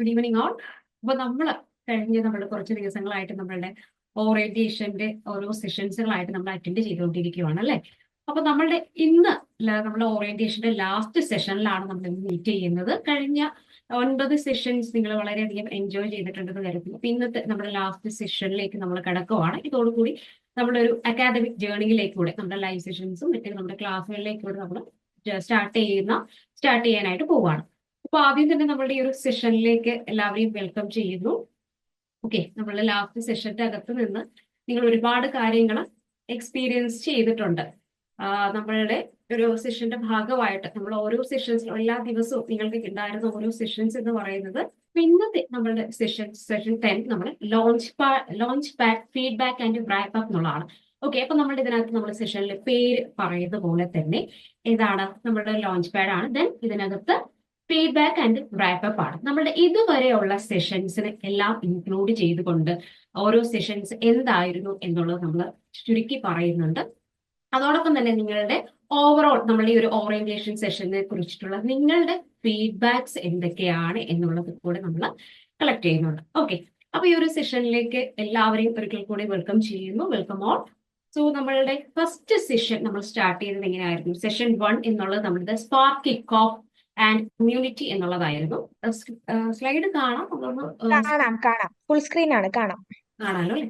Good evening all അപ്പൊ നമ്മൾ കഴിഞ്ഞ നമ്മൾ കുറച്ച് ദിവസങ്ങളായിട്ട് നമ്മളുടെ ഓറിയന്റേഷന്റെ ഓരോ സെഷൻസുകളായിട്ട് നമ്മൾ അറ്റൻഡ് ചെയ്തുകൊണ്ടിരിക്കുകയാണ് അല്ലെ? അപ്പൊ നമ്മളുടെ ഇന്ന് നമ്മുടെ ഓറിയന്റേഷന്റെ ലാസ്റ്റ് സെഷനിലാണ് നമ്മൾ മീറ്റ് ചെയ്യുന്നത്. കഴിഞ്ഞ ഒൻപത് സെഷൻസ് നിങ്ങൾ വളരെയധികം എൻജോയ് ചെയ്തിട്ടുണ്ടെന്ന് കരുതുന്നു. അപ്പൊ ഇന്നത്തെ നമ്മുടെ ലാസ്റ്റ് സെഷനിലേക്ക് നമ്മൾ കിടക്കുവാണ്. ഇതോടുകൂടി നമ്മുടെ ഒരു അക്കാദമിക് ജേണിയിലേക്ക് കൂടെ നമ്മുടെ ലൈവ് സെഷൻസും മറ്റേ നമ്മുടെ ക്ലാസ്സുകളിലേക്ക് കൂടെ നമ്മൾ സ്റ്റാർട്ട് ചെയ്യുന്ന സ്റ്റാർട്ട് ചെയ്യാനായിട്ട് പോവാണ്. അപ്പൊ ആദ്യം തന്നെ നമ്മളുടെ ഈ ഒരു സെഷനിലേക്ക് എല്ലാവരെയും വെൽക്കം ചെയ്യുന്നു. ഓക്കെ നമ്മളുടെ ലാസ്റ്റ് സെഷന്റെ അകത്ത് നിന്ന് നിങ്ങൾ ഒരുപാട് കാര്യങ്ങൾ എക്സ്പീരിയൻസ് ചെയ്തിട്ടുണ്ട്. നമ്മളുടെ ഒരു സെഷന്റെ ഭാഗമായിട്ട് നമ്മൾ ഓരോ സെഷൻസിലും എല്ലാ ദിവസവും നിങ്ങൾക്ക് ഉണ്ടായിരുന്ന ഓരോ സെഷൻസ് എന്ന് പറയുന്നത് ഇന്നത്തെ നമ്മളുടെ സെഷൻ സെഷൻ ടെൻ നമ്മൾ launch launch pad feedback and ബ്രാക്ക് up എന്നുള്ളതാണ്. ഓക്കെ അപ്പൊ നമ്മുടെ ഇതിനകത്ത് നമ്മുടെ സെഷനിലെ പേര് പറയുന്ന പോലെ തന്നെ ഏതാണ്? നമ്മുടെ ലോഞ്ച് പാഡ് ആണ്. ദെൻ ഇതിനകത്ത് ഫീഡ്ബാക്ക് ആൻഡ് റാപ്പ് അപ്പ് ആണ്. നമ്മുടെ ഇതുവരെയുള്ള സെഷൻസിന് എല്ലാം ഇൻക്ലൂഡ് ചെയ്തുകൊണ്ട് ഓരോ സെഷൻസ് എന്തായിരുന്നു എന്നുള്ളത് നമ്മൾ ചുരുക്കി പറയുന്നുണ്ട്. അതോടൊപ്പം തന്നെ നിങ്ങളുടെ ഓവറോൾ നമ്മൾ ഈ ഒരു ഓറിയന്റേഷൻ സെഷനെ കുറിച്ചിട്ടുള്ള നിങ്ങളുടെ ഫീഡ്ബാക്സ് എന്തൊക്കെയാണ് എന്നുള്ളത് കൂടെ നമ്മൾ കളക്ട് ചെയ്യുന്നുണ്ട്. ഓക്കെ അപ്പൊ ഈ ഒരു സെഷനിലേക്ക് എല്ലാവരെയും ഒരിക്കൽ കൂടി വെൽക്കം ചെയ്യുന്നു. വെൽക്കം ഓൾ സോ നമ്മളുടെ ഫസ്റ്റ് സെഷൻ നമ്മൾ സ്റ്റാർട്ട് ചെയ്തത് എങ്ങനെയായിരുന്നു? സെഷൻ വൺ എന്നുള്ളത് നമ്മളുടെ spark kick off and community എന്നുള്ളതായിരുന്നു. സ്ലൈഡ് കാണാം. കാണാം കാണാം. ഫുൾ സ്ക്രീൻ ആണ് കാണാം. കാണാലോ അല്ലേ?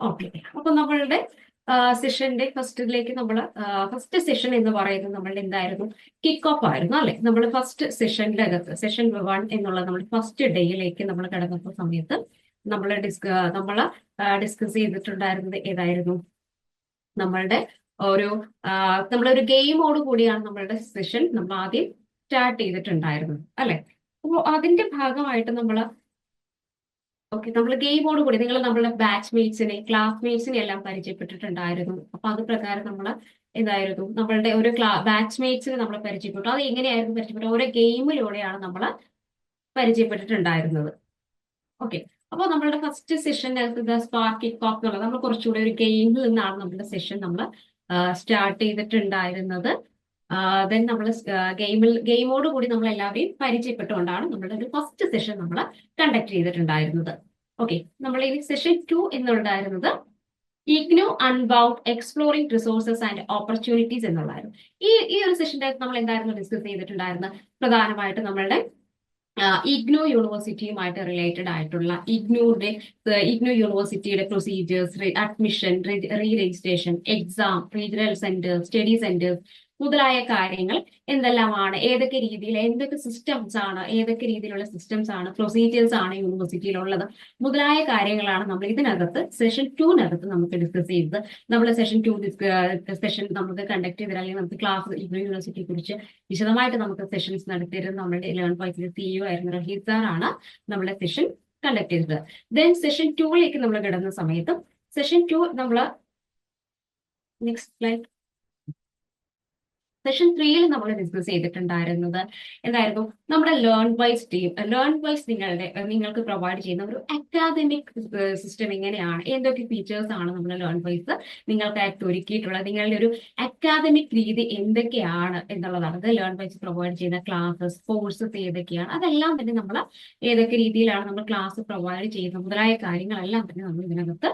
ഓക്കെ അപ്പൊ നമ്മളുടെ സെഷന്റെ ഫസ്റ്റിലേക്ക് നമ്മൾ ഫസ്റ്റ് സെഷൻ എന്ന് പറയുന്നത് നമ്മളുടെ എന്തായിരുന്നു? കിക്ക് ഓഫ് ആയിരുന്നു അല്ലെ? നമ്മൾ ഫസ്റ്റ് സെഷന്റെ അകത്ത് സെഷൻ വൺ എന്നുള്ള നമ്മൾ ഫസ്റ്റ് ഡേയിലേക്ക് നമ്മൾ കിടന്നപ്പോൾ സമയത്ത് നമ്മൾ ഡിസ്ക നമ്മൾ ഡിസ്കസ് ചെയ്തിട്ടുണ്ടായിരുന്നത് ഏതായിരുന്നു? നമ്മളുടെ ഒരു നമ്മളൊരു ഗെയിമോട് കൂടിയാണ് നമ്മളുടെ സെഷൻ നമ്മൾ ആദ്യം സ്റ്റാർട്ട് ചെയ്തിട്ടുണ്ടായിരുന്നത് അല്ലെ? അപ്പോൾ അതിന്റെ ഭാഗമായിട്ട് നമ്മൾ ഓക്കെ നമ്മൾ ഗെയിമോട് കൂടി നിങ്ങൾ നമ്മളെ ബാച്ച്മേറ്റ്സിനെ ക്ലാസ്മേറ്റ്സിനെ എല്ലാം പരിചയപ്പെട്ടിട്ടുണ്ടായിരുന്നു. അപ്പൊ അത് പ്രകാരം നമ്മൾ ഇതായിരുന്നു നമ്മളുടെ ഒരു ക്ലാ ബാച്ച്മേറ്റ്സിനെ നമ്മൾ പരിചയപ്പെട്ടു. അത് എങ്ങനെയായിരുന്നു പരിചയപ്പെട്ടു ഓരോ ഗെയിമിലൂടെയാണ് നമ്മൾ പരിചയപ്പെട്ടിട്ടുണ്ടായിരുന്നത്. ഓക്കെ അപ്പൊ നമ്മളുടെ ഫസ്റ്റ് സെഷനകത്ത് സ്പാർക്ക് കിക്ക് ഓഫ് എന്നുള്ളത് നമ്മൾ കുറച്ചുകൂടി ഒരു ഗെയിമിൽ നിന്നാണ് നമ്മുടെ സെഷൻ നമ്മൾ സ്റ്റാർട്ട് ചെയ്തിട്ടുണ്ടായിരുന്നത്. ദെൻ നമ്മൾ ഗെയിമിൽ ഗെയിമോട് കൂടി നമ്മൾ എല്ലാവരെയും പരിചയപ്പെട്ടുകൊണ്ടാണ് നമ്മുടെ ഒരു ഫസ്റ്റ് സെഷൻ നമ്മൾ കണ്ടക്ട് ചെയ്തിട്ടുണ്ടായിരുന്നത്. ഓക്കെ നമ്മൾ ഈ session two എന്നുണ്ടായിരുന്നത് IGNOU about exploring resources and opportunities എന്നുള്ളതായിരുന്നു. ഈ ഈ ഒരു സെഷന്റെ നമ്മൾ എന്തായിരുന്നു ഡിസ്കസ് ചെയ്തിട്ടുണ്ടായിരുന്നത്? പ്രധാനമായിട്ട് നമ്മളുടെ ഇഗ്നോ യൂണിവേഴ്സിറ്റിയുമായിട്ട് റിലേറ്റഡ് ആയിട്ടുള്ള ഇഗ്നോയുടെ ഇഗ്നോ യൂണിവേഴ്സിറ്റിയുടെ procedures admission re registration exam regional centres study centres മുതലായ കാര്യങ്ങൾ എന്തെല്ലാമാണ്? ഏതൊക്കെ രീതിയിൽ എന്തൊക്കെ സിസ്റ്റംസ് ആണ് ഏതൊക്കെ രീതിയിലുള്ള സിസ്റ്റംസ് ആണ് പ്രൊസീജിയേഴ്സ് ആണ് യൂണിവേഴ്സിറ്റിയിലുള്ളത് മുതലായ കാര്യങ്ങളാണ് നമ്മൾ ഇതിനകത്ത് സെഷൻ ടൂവിനകത്ത് നമുക്ക് ഡിസ്കസ് ചെയ്തത് നമ്മൾ സെഷൻ ടു സെഷൻ നമുക്ക് കണ്ടക്ട് ചെയ്തത് അല്ലെങ്കിൽ നമുക്ക് ക്ലാസ് യൂണിവേഴ്സിറ്റിയെ കുറിച്ച് വിശദമായിട്ട് നമുക്ക് സെഷൻസ് നടത്തിയത് നമ്മുടെ ലേൺ സി യു ആയിരുന്ന റഹീദ് ആണ് നമ്മുടെ സെഷൻ കണ്ടക്ട് ചെയ്തത്. ദെൻ സെഷൻ ടൂവിലേക്ക് നമ്മൾ കിടന്ന സമയത്തും സെഷൻ ടു നമ്മൾ നെക്സ്റ്റ് സ്ലൈഡ് സെഷൻ ത്രീയിൽ നമ്മൾ ഡിസ്കസ് ചെയ്തിട്ടുണ്ടായിരുന്നത് എന്തായിരുന്നു? നമ്മുടെ learn wise team learn wise നിങ്ങളുടെ നിങ്ങൾക്ക് പ്രൊവൈഡ് ചെയ്യുന്ന ഒരു അക്കാദമിക് സിസ്റ്റം എങ്ങനെയാണ്? എന്തൊക്കെ ഫീച്ചേഴ്സ് ആണ് നമ്മുടെ ലേൺ വൈസ് നിങ്ങൾക്കായിട്ട് ഒരുക്കിയിട്ടുള്ളത്? നിങ്ങളുടെ ഒരു അക്കാദമിക് രീതി എന്തൊക്കെയാണ് എന്നുള്ളതാണ്. അത് ലേൺ വൈസ് പ്രൊവൈഡ് ചെയ്യുന്ന ക്ലാസ്സസ് കോഴ്സസ് ഏതൊക്കെയാണ്? അതെല്ലാം തന്നെ നമ്മൾ ഏതൊക്കെ രീതിയിലാണ് നമ്മൾ ക്ലാസ് പ്രൊവൈഡ് ചെയ്യുന്നത്? മുതലായ കാര്യങ്ങളെല്ലാം തന്നെ നമ്മൾ ഇതിനകത്ത്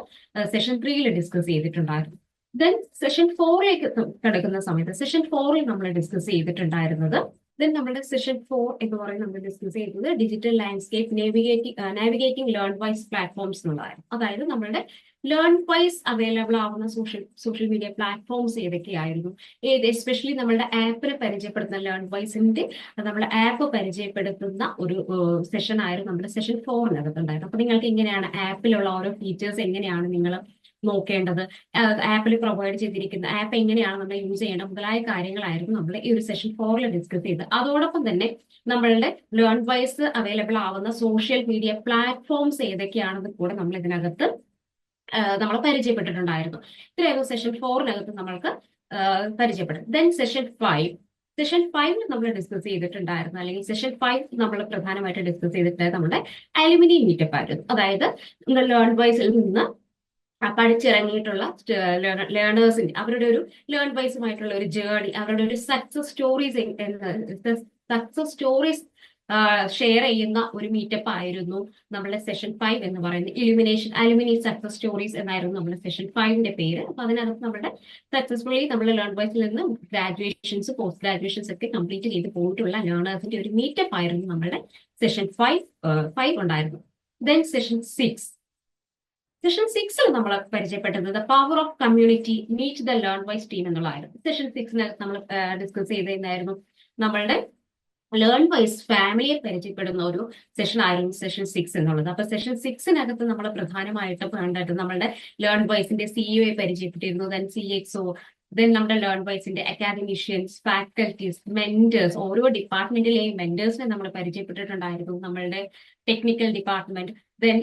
സെഷൻ ത്രീയിൽ ഡിസ്കസ് ചെയ്തിട്ടുണ്ടായിരുന്നു. ദെൻ സെഷൻ ഫോറിലേക്ക് കിടക്കുന്ന സമയത്ത് സെഷൻ ഫോറിൽ നമ്മൾ ഡിസ്കസ് ചെയ്തിട്ടുണ്ടായിരുന്നത്. ദെൻ നമ്മുടെ സെഷൻ ഫോർ എന്ന് പറയുന്നത് നമ്മൾ ഡിസ്കസ് ചെയ്തത് digital landscape navigating navigating learn wise platforms എന്നുള്ളതായിരുന്നു. അതായത് നമ്മുടെ ലേൺ വൈസ് അവൈലബിൾ ആവുന്ന സോഷ്യൽ സോഷ്യൽ മീഡിയ പ്ലാറ്റ്ഫോംസ് ഏതൊക്കെയായിരുന്നു? ഏത് എസ്പെഷ്യലി നമ്മുടെ ആപ്പിനെ പരിചയപ്പെടുത്തുന്ന ലേൺ വൈസിന്റെ നമ്മുടെ ആപ്പ് പരിചയപ്പെടുത്തുന്ന ഒരു സെഷൻ ആയിരുന്നു നമ്മുടെ സെഷൻ ഫോറിനകത്തുണ്ടായിരുന്നു അപ്പൊ നിങ്ങൾക്ക് എങ്ങനെയാണ് ആപ്പിലുള്ള ഓരോ ഫീച്ചേഴ്സ് എങ്ങനെയാണ് നിങ്ങൾ നോക്കേണ്ടത്. ആപ്പിൽ പ്രൊവൈഡ് ചെയ്തിരിക്കുന്ന ആപ്പ് എങ്ങനെയാണ് നമ്മൾ യൂസ് ചെയ്യേണ്ടത്? മുതലായ കാര്യങ്ങളായിരുന്നു നമ്മൾ ഈ ഒരു സെഷൻ ഫോറിൽ ഡിസ്കസ് ചെയ്തത്. അതോടൊപ്പം തന്നെ നമ്മളുടെ ലേൺ വൈസ് അവൈലബിൾ ആവുന്ന സോഷ്യൽ മീഡിയ പ്ലാറ്റ്ഫോംസ് ഏതൊക്കെയാണെന്ന് കൂടെ നമ്മൾ ഇതിനകത്ത് നമ്മൾ പരിചയപ്പെട്ടിട്ടുണ്ടായിരുന്നു. ഇത്രയായിരുന്നു സെഷൻ ഫോറിനകത്ത് നമ്മൾക്ക് പരിചയപ്പെടും ദെൻ സെഷൻ ഫൈവ് സെഷൻ ഫൈവിൽ നമ്മൾ ഡിസ്കസ് ചെയ്തിട്ടുണ്ടായിരുന്നു. അല്ലെങ്കിൽ സെഷൻ ഫൈവ് നമ്മൾ പ്രധാനമായിട്ട് ഡിസ്കസ് ചെയ്തിട്ടുണ്ടായത് നമ്മുടെ അലുമിനി മീറ്റപ്പ് ആയിരുന്നു അതായത് ലേൺ വൈസിൽ നിന്ന് പഠിച്ചിറങ്ങിയിട്ടുള്ള ലേണേഴ്സിന്റെ അവരുടെ ഒരു ലേൺ വൈസുമായിട്ടുള്ള ഒരു ജേർണി അവരുടെ ഒരു success stories success stories share ചെയ്യുന്ന ഒരു മീറ്റപ്പ് ആയിരുന്നു നമ്മുടെ സെഷൻ ഫൈവ് എന്ന് പറയുന്നത്. ഇലുമിനേഷൻ അലുമിനി സക്സസ് സ്റ്റോറീസ് എന്നായിരുന്നു നമ്മുടെ സെഷൻ ഫൈവിന്റെ പേര്. അപ്പൊ അതിനകത്ത് നമ്മുടെ സക്സസ്ഫുള്ളി നമ്മൾ ലേൺ ബൈസിൽ നിന്ന് ഗ്രാജുവേഷൻസ് പോസ്റ്റ് ഗ്രാജുവേഷൻസ് ഒക്കെ കംപ്ലീറ്റ് ചെയ്ത് പോയിട്ടുള്ള ലേണേഴ്സിന്റെ ഒരു മീറ്റപ്പ് ആയിരുന്നു നമ്മുടെ സെഷൻ ഫൈവ് ഫൈവ് ഉണ്ടായിരുന്നു. ദെൻ സെഷൻ സിക്സ് സെഷൻ സിക്സിൽ നമ്മൾ പരിചയപ്പെട്ടത് the power of community meet the learn wise team എന്നുള്ളതായിരുന്നു. സെഷൻ സിക്സിന് നമ്മൾ ഡിസ്കസ് ചെയ്തിരുന്നായിരുന്നു. നമ്മളുടെ ലേൺ വൈസ് ഫാമിലിയെ പരിചയപ്പെടുന്ന ഒരു സെഷൻ ആയിരുന്നു സെഷൻ സിക്സ് എന്നുള്ളത്. അപ്പൊ സെഷൻ സിക്സിനകത്ത് നമ്മൾ പ്രധാനമായിട്ട് കണ്ടിട്ട് നമ്മളുടെ ലേൺ വൈസിന്റെ സിഇഒയെ പരിചയപ്പെട്ടിരുന്നു ദൻ സി എക്സ്ഒ ദെൻ നമ്മുടെ ലേൺ വൈസിന്റെ അക്കാദമിഷ്യൻസ് ഫാക്കൽറ്റീസ് മെന്റേഴ്സ് ഓരോ ഡിപ്പാർട്ട്മെന്റിലെയും മെന്റേഴ്സിനെ നമ്മൾ പരിചയപ്പെട്ടിട്ടുണ്ടായിരുന്നു. നമ്മളുടെ technical department then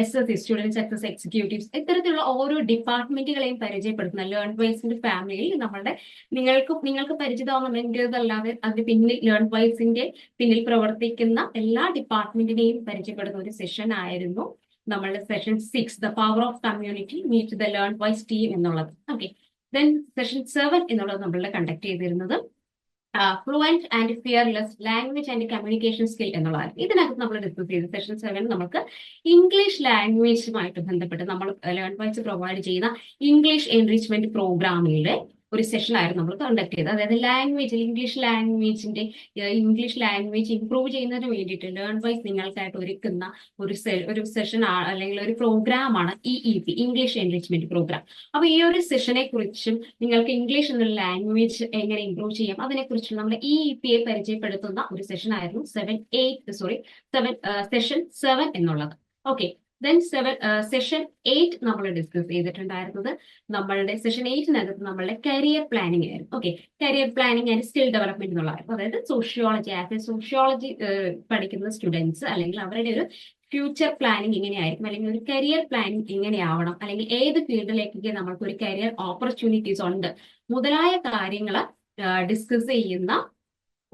S S students access executives ഇത്തരത്തിലുള്ള ഓരോ ഡിപ്പാർട്ട്മെന്റുകളെയും പരിചയപ്പെടുത്തുന്ന ലേൺ വൈസിന്റെ ഫാമിലിയിൽ നമ്മളുടെ നിങ്ങൾക്ക് നിങ്ങൾക്ക് അല്ലാതെ അതിന് പിന്നിൽ ലേൺ വൈസിന്റെ പിന്നിൽ പ്രവർത്തിക്കുന്ന എല്ലാ ഡിപ്പാർട്ട്മെന്റിനെയും പരിചയപ്പെടുന്ന ഒരു സെഷൻ ആയിരുന്നു നമ്മളുടെ session six the power of community meet the learn wise team എന്നുള്ളത്. ഓക്കെ ദെൻ സെഷൻ സെവൻ എന്നുള്ളത് നമ്മളുടെ കണ്ടക്ട് ചെയ്തിരുന്നത്. Fluent and fearless language and communication skill എന്നുള്ളതാണ്. ഇതിനകത്ത് നമ്മൾ ഡിസ്കസ് ചെയ്ത സെഷൻ സെവൻ നമുക്ക് ഇംഗ്ലീഷ് ലാംഗ്വേജുമായിട്ട് ബന്ധപ്പെട്ട് നമ്മൾ ലേൺ വൈസ് പ്രൊവൈഡ് ചെയ്യുന്ന ഇംഗ്ലീഷ് എൻറിച്ച്മെന്റ് പ്രോഗ്രാമിലെ ഒരു സെഷൻ ആയിരുന്നു നമ്മൾ കണ്ടക്ട് ചെയ്തത്. അതായത് ലാംഗ്വേജ് ഇംഗ്ലീഷ് ലാംഗ്വേജിന്റെ ഇംഗ്ലീഷ് ലാംഗ്വേജ് ഇംപ്രൂവ് ചെയ്യുന്നതിന് വേണ്ടിയിട്ട് ലേൺ വൈസ് നിങ്ങൾക്കായിട്ട് ഒരുക്കുന്ന ഒരു ഒരു സെഷൻ അല്ലെങ്കിൽ ഒരു പ്രോഗ്രാം ആണ് E E P English enrichment programme അപ്പൊ ഈ ഒരു സെഷനെ കുറിച്ചും നിങ്ങൾക്ക് ഇംഗ്ലീഷ് എന്നുള്ള ലാംഗ്വേജ് എങ്ങനെ ഇംപ്രൂവ് ചെയ്യാം അതിനെക്കുറിച്ചും നമ്മുടെ ഇ ഇ പിയെ പരിചയപ്പെടുത്തുന്ന ഒരു സെഷൻ ആയിരുന്നു seven eight sorry seven session seven എന്നുള്ളത്. Okay then seven session eight നമ്മൾ ഡിസ്കസ് ചെയ്തിട്ടുണ്ടായിരുന്നത് നമ്മളുടെ സെഷൻ എയ്റ്റിനകത്ത് നമ്മളുടെ കരിയർ പ്ലാനിങ് ആയിരുന്നു. Okay career planning and skill development എന്നുള്ളതായിരുന്നു അതായത് സോഷ്യോളജി ആസ് എ സോഷ്യോളജി പഠിക്കുന്ന സ്റ്റുഡൻസ് അല്ലെങ്കിൽ അവരുടെ ഒരു ഫ്യൂച്ചർ പ്ലാനിങ് എങ്ങനെയായിരിക്കും? അല്ലെങ്കിൽ ഒരു കരിയർ പ്ലാനിങ് എങ്ങനെയാവണം? അല്ലെങ്കിൽ ഏത് ഫീൽഡിലേക്കൊക്കെ നമ്മൾക്ക് ഒരു കരിയർ ഓപ്പർച്യൂണിറ്റീസ് ഉണ്ട്? മുതലായ കാര്യങ്ങൾ ഡിസ്കസ് ചെയ്യുന്ന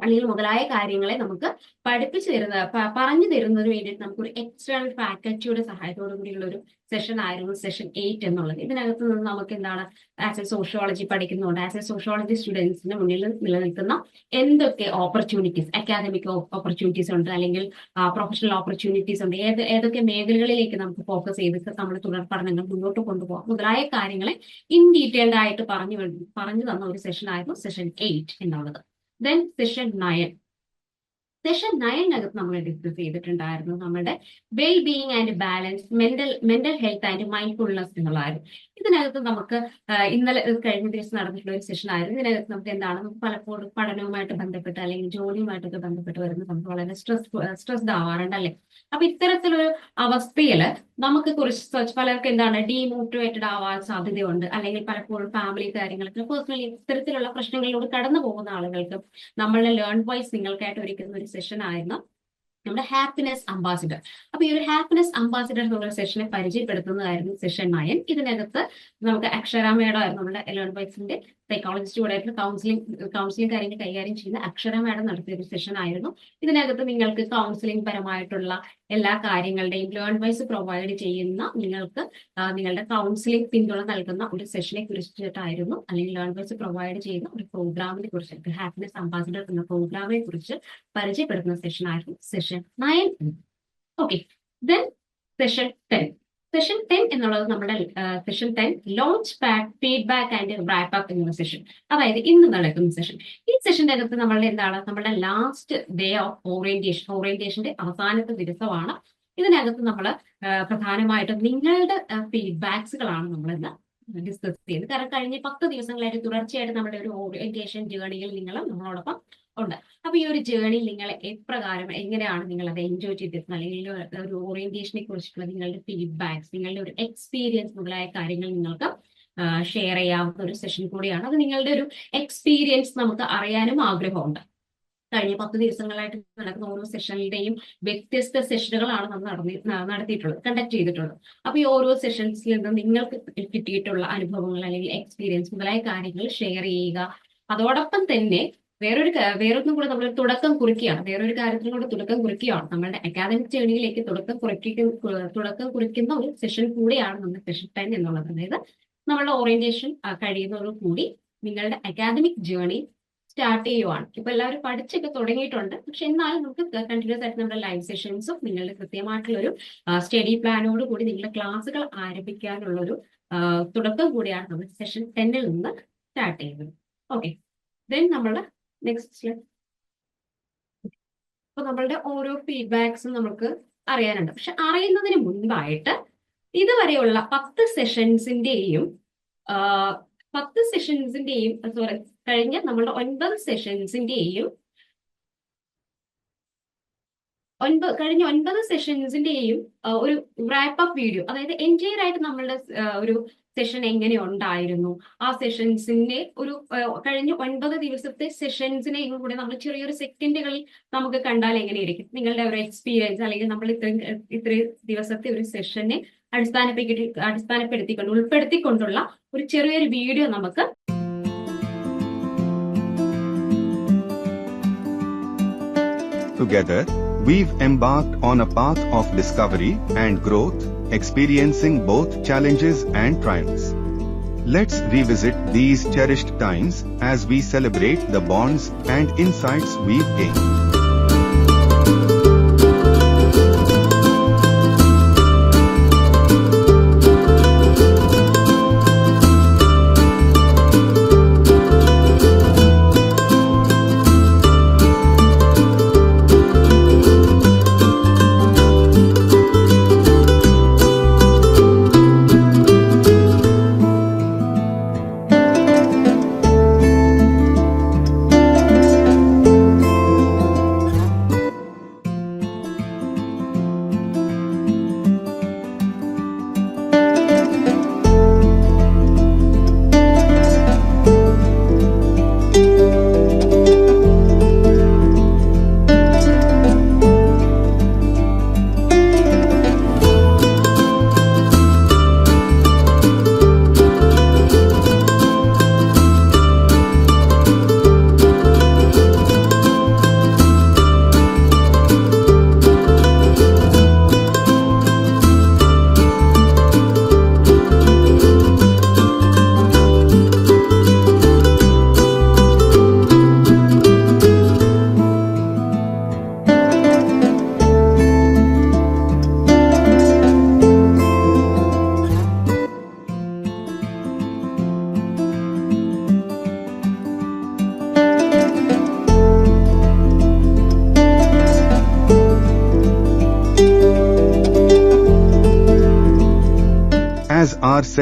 അല്ലെങ്കിൽ മുതലായ കാര്യങ്ങളെ നമുക്ക് പഠിപ്പിച്ചു തരുന്ന പറഞ്ഞു തരുന്നതിന് വേണ്ടിയിട്ട് നമുക്കൊരു എക്സ്റ്റേണൽ ഫാക്കൽറ്റിയുടെ സഹായത്തോടു കൂടിയുള്ള ഒരു സെഷൻ ആയിരുന്നു സെഷൻ എയ്റ്റ് എന്നുള്ളത്. ഇതിനകത്ത് നിന്ന് നമുക്ക് എന്താണ് ആസ് എ സോഷ്യോളജി പഠിക്കുന്നുണ്ട് ആസ് എ സോഷ്യോളജി സ്റ്റുഡൻസിന് മുന്നിൽ നിലനിൽക്കുന്ന എന്തൊക്കെ ഓപ്പർച്യൂണിറ്റീസ് അക്കാദമിക് ഓപ്പർച്യൂണിറ്റീസ് ഉണ്ട് അല്ലെങ്കിൽ പ്രൊഫഷണൽ ഓപ്പർച്യൂണിറ്റീസ് ഉണ്ട് ഏത് ഏതൊക്കെ മേഖലകളിലേക്ക് നമുക്ക് ഫോക്കസ് ചെയ്ത് നമ്മൾ തുടർ പഠനങ്ങൾ മുന്നോട്ട് കൊണ്ടുപോകാം. മുതലായ കാര്യങ്ങളെ ഇൻ ഡീറ്റെയിൽഡ് ആയിട്ട് പറഞ്ഞു പറഞ്ഞു തന്ന ഒരു സെഷൻ ആയിരുന്നു സെഷൻ എയ്റ്റ് എന്നുള്ളത്. ദെൻ സെഷൻ നയൻ സെഷൻ നയനകത്ത് നമ്മൾ ഡിസ്കസ് ചെയ്തിട്ടുണ്ടായിരുന്നു നമ്മുടെ well being and balance mental mental health and mindfulness എന്നുള്ളതായിരുന്നു. ഇതിനകത്ത് നമുക്ക് ഇന്നലെ കഴിഞ്ഞ ദിവസം നടന്നിട്ടുള്ള ഒരു സെഷൻ ആയിരുന്നു. ഇതിനകത്ത് നമുക്ക് എന്താണ്? നമുക്ക് പലപ്പോഴും പഠനവുമായിട്ട് ബന്ധപ്പെട്ട് അല്ലെങ്കിൽ ജോലിയുമായിട്ടൊക്കെ ബന്ധപ്പെട്ട് വരുന്ന നമുക്ക് വളരെ സ്ട്രെസ് സ്ട്രെസ്ഡ് ആവാറുണ്ട് അല്ലെ? അപ്പൊ ഇത്തരത്തിലൊരു അവസ്ഥയിൽ നമുക്ക് കുറച്ച് പലർക്കും എന്താണ് ഡീമോട്ടിവേറ്റഡ് ആവാൻ സാധ്യതയുണ്ട്. അല്ലെങ്കിൽ പലപ്പോഴും ഫാമിലി കാര്യങ്ങൾക്ക് പേഴ്സണലി ഇത്തരത്തിലുള്ള പ്രശ്നങ്ങളിലൂടെ കടന്നു പോകുന്ന ആളുകൾക്ക് നമ്മളുടെ ലേൺ വൈസ് നിങ്ങൾക്കായിട്ട് ഒരുക്കുന്ന ഒരു സെഷൻ ആയിരുന്നു നമ്മുടെ ഹാപ്പിനെസ് അംബാസിഡർ അപ്പൊ ഈ ഒരു ഹാപ്പിനെസ് അംബാസിഡർ എന്നുള്ള സെഷനെ പരിചയപ്പെടുത്തുന്നതായിരുന്നു സെഷൻ നയൻ ഇതിനകത്ത് നമുക്ക് അക്ഷര മേഡം ആയിരുന്നു നമ്മുടെ ലേൺ വൈസിന്റെ സൈക്കോളജിസ്റ്റ് കൂടെ ആയിട്ടുള്ള കൗൺസിലിംഗ് കൗൺസിലിംഗ് കാര്യങ്ങൾ കൈകാര്യം ചെയ്യുന്ന അക്ഷര മാഡം നടത്തിയ ഒരു സെഷൻ ആയിരുന്നു. ഇതിനകത്ത് നിങ്ങൾക്ക് കൗൺസിലിംഗ് പരമായിട്ടുള്ള എല്ലാ കാര്യങ്ങളുടെയും ലേൺ വൈസ് പ്രൊവൈഡ് ചെയ്യുന്ന നിങ്ങൾക്ക് നിങ്ങളുടെ കൗൺസിലിംഗ് പിന്തുണ നൽകുന്ന ഒരു സെഷനെ കുറിച്ചിട്ടായിരുന്നു. അല്ലെങ്കിൽ ലേൺ വൈസ് പ്രൊവൈഡ് ചെയ്യുന്ന ഒരു പ്രോഗ്രാമിനെ കുറിച്ച് ഹാപ്പിനെസ് അംബാസിഡർ എന്ന പ്രോഗ്രാമിനെ കുറിച്ച് പരിചയപ്പെടുത്തുന്ന സെഷൻ ആയിരുന്നു. Session nine okay then session ten session ten എന്നുള്ളത് നമ്മുടെ session ten launch pack feedback and wrap up എന്നുള്ള സെഷൻ അതായത് ഇന്ന് നടക്കുന്ന സെഷൻ ഈ സെഷന്റെ അകത്ത് നമ്മളുടെ എന്താണ്? നമ്മുടെ ലാസ്റ്റ് ഡേ ഓഫ് ഓറിയന്റേഷൻ ഓറിയന്റേഷന്റെ അവസാനത്തെ ദിവസമാണ്. ഇതിനകത്ത് നമ്മൾ പ്രധാനമായിട്ടും നിങ്ങളുടെ ഫീഡ്ബാക്സുകളാണ് നമ്മൾ ഇന്ന് ഡിസ്കസ് ചെയ്യുന്നത് കാരണം കഴിഞ്ഞ പത്ത് ദിവസങ്ങളായിട്ട് തുടർച്ചയായിട്ട് നമ്മുടെ ഒരു ഓറിയന്റേഷൻ ജേണിയിൽ നിങ്ങൾ നമ്മളോടൊപ്പം ഉണ്ട്. അപ്പൊ ഈ ഒരു ജേണി നിങ്ങൾ എപ്രകാരം എങ്ങനെയാണ് നിങ്ങൾ അത് എൻജോയ് ചെയ്തിരുന്നത്? അല്ലെങ്കിൽ ഒരു ഓറിയന്റേഷനെ കുറിച്ചിട്ടുള്ള നിങ്ങളുടെ ഫീഡ്ബാക്സ് നിങ്ങളുടെ ഒരു എക്സ്പീരിയൻസ് മുതലായ കാര്യങ്ങൾ നിങ്ങൾക്ക് ഷെയർ ചെയ്യാവുന്ന ഒരു സെഷൻ കൂടിയാണ്. അത് നിങ്ങളുടെ ഒരു എക്സ്പീരിയൻസ് നമുക്ക് അറിയാനും ആഗ്രഹമുണ്ട്. കഴിഞ്ഞ പത്ത് ദിവസങ്ങളായിട്ട് നടക്കുന്ന ഓരോ സെഷനിലെയും വ്യത്യസ്ത സെഷനുകളാണ് നമ്മൾ നടന്നി നടത്തിയിട്ടുള്ളത് കണ്ടക്ട് ചെയ്തിട്ടുള്ളത്. അപ്പൊ ഈ ഓരോ സെഷൻസിൽ നിന്ന് നിങ്ങൾക്ക് കിട്ടിയിട്ടുള്ള അനുഭവങ്ങൾ അല്ലെങ്കിൽ എക്സ്പീരിയൻസ് മുതലായ കാര്യങ്ങൾ ഷെയർ ചെയ്യുക. അതോടൊപ്പം തന്നെ വേറൊരു വേറൊന്നും കൂടെ നമ്മൾ തുടക്കം കുറിക്കുകയാണ്. വേറൊരു കാര്യത്തിനും കൂടെ തുടക്കം കുറിക്കുകയാണ്. നമ്മുടെ അക്കാദമിക് ജേണിയിലേക്ക് തുടക്കം കുറിക്കുന്ന തുടക്കം കുറിക്കുന്ന ഒരു സെഷൻ കൂടിയാണ് നമ്മുടെ സെഷൻ ടെൻ എന്നുള്ളത്. അതായത് നമ്മളുടെ ഓറിയന്റേഷൻ കഴിയുന്നതോട് കൂടി നിങ്ങളുടെ അക്കാദമിക് ജേണി സ്റ്റാർട്ട് ചെയ്യുവാണ്. ഇപ്പൊ എല്ലാവരും പഠിച്ചൊക്കെ തുടങ്ങിയിട്ടുണ്ട്. പക്ഷെ എന്നാലും നമുക്ക് കണ്ടിന്യൂസ് ആയിട്ട് നമ്മുടെ ലൈവ് സെഷൻസും നിങ്ങളുടെ കൃത്യമായിട്ടുള്ള ഒരു സ്റ്റഡി പ്ലാനോട് കൂടി നിങ്ങളുടെ ക്ലാസ്സുകൾ ആരംഭിക്കാനുള്ള ഒരു തുടക്കം കൂടിയാണ് നമ്മൾ സെഷൻ ടെന്നിൽ നിന്ന് സ്റ്റാർട്ട് ചെയ്യുന്നത്. ഓക്കെ ദെൻ നമ്മളുടെ നെക്സ്റ്റ് അപ്പൊ നമ്മളുടെ ഓരോ ഫീഡ്ബാക്സും നമുക്ക് അറിയാനുണ്ട്. പക്ഷെ അറിയുന്നതിന് മുൻപായിട്ട് ഇതുവരെയുള്ള പത്ത് സെഷൻസിന്റെയും പത്ത് സെഷൻസിന്റെയും സോറി കഴിഞ്ഞ നമ്മളുടെ ഒൻപത് സെഷൻസിന്റെയും ഒൻപത് കഴിഞ്ഞ ഒൻപത് സെഷൻസിന്റെയും ഒരു റാപ്പ് അപ്പ് വീഡിയോ അതായത് എൻജയർ ആയിട്ട് നമ്മളുടെ ഒരു സെഷൻ എങ്ങനെ ഉണ്ടായിരുന്നു? ആ സെഷൻസിന്റെ ഒരു കഴിഞ്ഞ ഒൻപത് ദിവസത്തെ സെഷൻസിനെ കൂടെ നമ്മൾ ചെറിയൊരു സെക്കൻഡുകളിൽ നമുക്ക് കണ്ടാൽ എങ്ങനെയായിരിക്കും നിങ്ങളുടെ ഒരു എക്സ്പീരിയൻസ് അല്ലെങ്കിൽ നമ്മൾ ഇത്രയും ഇത്രയും ദിവസത്തെ ഒരു സെഷനെ അടിസ്ഥാനപ്പെടുത്തി അടിസ്ഥാനപ്പെടുത്തിക്കൊണ്ട് ഉൾപ്പെടുത്തിക്കൊണ്ടുള്ള ഒരു ചെറിയൊരു വീഡിയോ നമുക്ക് Together, we've embarked on a path of discovery and growth, experiencing both challenges and triumphs. Let's revisit these cherished times as we celebrate the bonds and insights we've gained.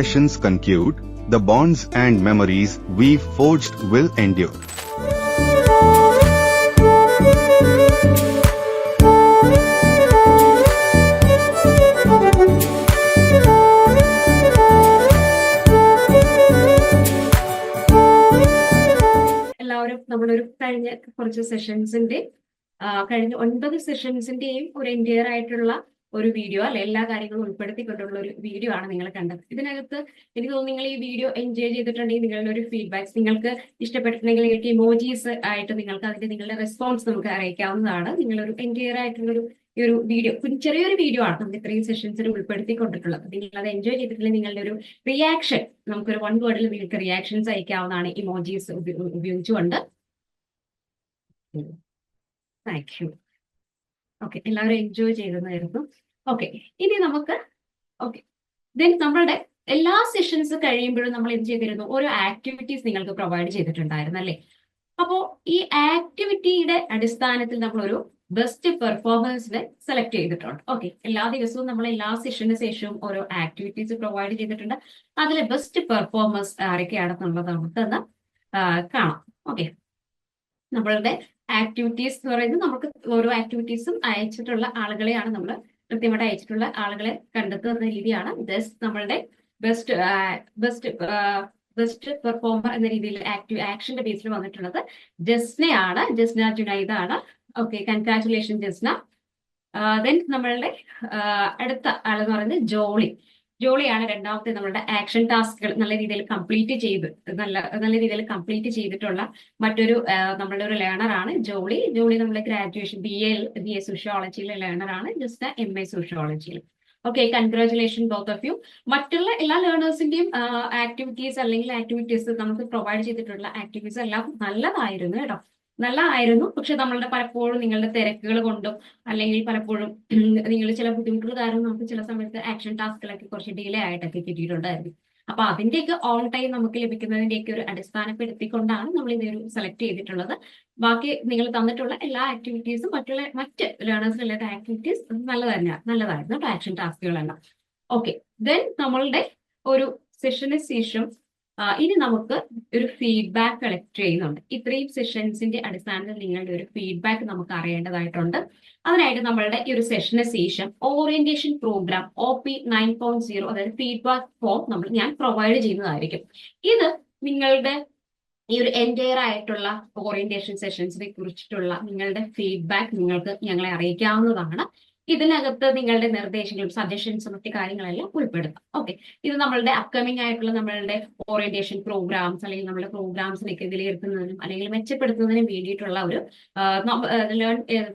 Our sessions conclude, the bonds and memories we've forged will endure. എല്ലാവരും നമ്മളൊരു കഴിഞ്ഞ കുറച്ച് സെഷൻസിന്റെ കഴിഞ്ഞ ഒൻപത് സെഷൻസിന്റെയും ഒരു entire ആയിട്ടുള്ള ഒരു വീഡിയോ അല്ലെ എല്ലാ കാര്യങ്ങളും ഉൾപ്പെടുത്തിക്കൊണ്ടുള്ള ഒരു വീഡിയോ ആണ് നിങ്ങൾ കണ്ടത്. ഇതിനകത്ത് എനിക്ക് തോന്നുന്നു നിങ്ങൾ ഈ വീഡിയോ എൻജോയ് ചെയ്തിട്ടുണ്ടെങ്കിൽ നിങ്ങളുടെ ഒരു ഫീഡ്ബാക്ക്സ് നിങ്ങൾക്ക് ഇഷ്ടപ്പെട്ടിട്ടുണ്ടെങ്കിൽ നിങ്ങൾക്ക് ഇമോജീസ് ആയിട്ട് നിങ്ങൾക്ക് അതിന്റെ നിങ്ങളുടെ റെസ്പോൺസ് നമുക്ക് അറിയിക്കാവുന്നതാണ്. നിങ്ങളൊരു എൻജോയർ ആയിട്ടുള്ള ഒരു ഈ ഒരു വീഡിയോ ചെറിയൊരു വീഡിയോ ആണ് നമ്മൾ ഇത്രയും സെഷൻസിൽ ഉൾപ്പെടുത്തിക്കൊണ്ടിട്ടുള്ളത്. നിങ്ങൾ അത് എൻജോയ് ചെയ്തിട്ടുണ്ടെങ്കിൽ നിങ്ങളുടെ ഒരു റിയാക്ഷൻ നമുക്കൊരു വൺ വേർഡിൽ നിങ്ങൾക്ക് റിയാക്ഷൻസ് അയക്കാവുന്നതാണ് ഇമോജീസ് ഉപയോഗിച്ചുകൊണ്ട്. താങ്ക് യു ഓക്കെ എല്ലാവരും എൻജോയ് ചെയ്തെന്നായിരുന്നു ഓക്കെ ഇനി നമുക്ക് ഓക്കെ ദെൻ നമ്മളുടെ എല്ലാ സെഷൻസ് കഴിയുമ്പോഴും നമ്മൾ എന്ത് ചെയ്തിരുന്നു? ഓരോ ആക്ടിവിറ്റീസ് നിങ്ങൾക്ക് പ്രൊവൈഡ് ചെയ്തിട്ടുണ്ടായിരുന്നു അല്ലേ? അപ്പോ ഈ ആക്ടിവിറ്റിയുടെ അടിസ്ഥാനത്തിൽ നമ്മൾ ഒരു ബെസ്റ്റ് പെർഫോമൻസിനെ സെലക്ട് ചെയ്തിട്ടുണ്ട്. ഓക്കെ എല്ലാ ദിവസവും നമ്മൾ എല്ലാ സെഷന് ശേഷവും ഓരോ ആക്ടിവിറ്റീസ് പ്രൊവൈഡ് ചെയ്തിട്ടുണ്ട്. അതിലെ ബെസ്റ്റ് പെർഫോമൻസ് ആരൊക്കെയാണെന്നുള്ളത് നമുക്കൊന്ന് കാണാം. ഓക്കെ നമ്മളുടെ ആക്ടിവിറ്റീസ് എന്ന് പറയുന്നത് നമുക്ക് ഓരോ ആക്ടിവിറ്റീസും അയച്ചിട്ടുള്ള ആളുകളെയാണ് നമ്മൾ കൃത്യമായിട്ട് അയച്ചിട്ടുള്ള ആളുകളെ കണ്ടെത്തുന്ന രീതിയാണ്. ജസ്റ്റ് നമ്മളുടെ ബെസ്റ്റ് ബെസ്റ്റ് ബെസ്റ്റ് പെർഫോമർ എന്ന രീതിയിൽ ആക്റ്റീവ് ആക്ഷന്റെ ബേസിൽ വന്നിട്ടുള്ളത് ജസ്നയാണ്. ജസ്ന ജുനൈദാണ് ഓക്കെ കൺഗ്രാറ്റുലേഷൻ ജസ്ന. ദെൻ നമ്മളുടെ അടുത്ത ആളെന്ന് പറയുന്നത് ജോളി. ജോളിയാണ് രണ്ടാമത്തെ നമ്മളുടെ ആക്ഷൻ ടാസ്കുകൾ നല്ല രീതിയിൽ കംപ്ലീറ്റ് ചെയ്ത് നല്ല നല്ല രീതിയിൽ കംപ്ലീറ്റ് ചെയ്തിട്ടുള്ള മറ്റൊരു നമ്മളുടെ ഒരു ലേണർ ആണ് ജോളി. ജോളി നമ്മുടെ graduation B A B A സോഷ്യോളജിയിലെ learner ആണ് just M A സോഷ്യോളജിയിൽ okay congratulation both of you മറ്റുള്ള എല്ലാ ലേണേഴ്സിന്റെയും ആക്ടിവിറ്റീസ് അല്ലെങ്കിൽ ആക്ടിവിറ്റീസ് നമുക്ക് പ്രൊവൈഡ് ചെയ്തിട്ടുള്ള ആക്ടിവിറ്റീസ് എല്ലാം നല്ലതായിരുന്നു കേട്ടോ. നല്ലതായിരുന്നു. പക്ഷെ നമ്മളുടെ പലപ്പോഴും നിങ്ങളുടെ തിരക്കുകൾ കൊണ്ടും അല്ലെങ്കിൽ പലപ്പോഴും നിങ്ങൾ ചില ബുദ്ധിമുട്ടുകൾ കാരണം നമുക്ക് ചില സമയത്ത് ആക്ഷൻ ടാസ്കുകളൊക്കെ കുറച്ച് ഡിലേ ആയിട്ടൊക്കെ കിട്ടിയിട്ടുണ്ടായിരുന്നു. അപ്പൊ അതിന്റെയൊക്കെ ഓൺ ടൈം നമുക്ക് ലഭിക്കുന്നതിന്റെയൊക്കെ ഒരു അടിസ്ഥാനപ്പെടുത്തിക്കൊണ്ടാണ് നമ്മൾ ഇതൊരു സെലക്ട് ചെയ്തിട്ടുള്ളത്. ബാക്കി നിങ്ങൾ തന്നിട്ടുള്ള എല്ലാ ആക്ടിവിറ്റീസും മറ്റുള്ള മറ്റ് ലേണേഴ്സ് ആക്ടിവിറ്റീസ് നല്ല തന്നെയാണ് നല്ലതായിരുന്നു. ആക്ഷൻ ടാസ്കുകളെല്ലാം ഓക്കെ ദെൻ നമ്മളുടെ ഒരു സെഷന് ശേഷം ഇനി നമുക്ക് ഒരു ഫീഡ്ബാക്ക് കളക്ട് ചെയ്യുന്നുണ്ട്. ഇത്രയും സെഷൻസിന്റെ അടിസ്ഥാനത്തിൽ നിങ്ങളുടെ ഒരു ഫീഡ്ബാക്ക് നമുക്ക് അറിയേണ്ടതായിട്ടുണ്ട്. അതിനായിട്ട് നമ്മളുടെ ഈ ഒരു സെഷന് ശേഷം orientation program O P nine point zero അതായത് ഫീഡ്ബാക്ക് ഫോം നമ്മൾ ഞാൻ പ്രൊവൈഡ് ചെയ്യുന്നതായിരിക്കും. ഇത് നിങ്ങളുടെ ഈ ഒരു എന്റയർ ആയിട്ടുള്ള ഓറിയന്റേഷൻ സെഷൻസിനെ കുറിച്ചിട്ടുള്ള നിങ്ങളുടെ ഫീഡ്ബാക്ക് നിങ്ങൾക്ക് ഞങ്ങളെ അറിയിക്കാവുന്നതാണ്. ഇതിനകത്ത് നിങ്ങളുടെ നിർദ്ദേശങ്ങളും സജഷൻസും മറ്റു കാര്യങ്ങളെല്ലാം ഉൾപ്പെടുത്താം. ഓക്കെ ഇത് നമ്മളുടെ അപ്കമിംഗ് ആയിട്ടുള്ള നമ്മളുടെ ഓറിയന്റേഷൻ പ്രോഗ്രാംസ് അല്ലെങ്കിൽ നമ്മുടെ പ്രോഗ്രാംസിനൊക്കെ വിലയിരുത്തുന്നതിനും അല്ലെങ്കിൽ മെച്ചപ്പെടുത്തുന്നതിനും വേണ്ടിയിട്ടുള്ള ഒരു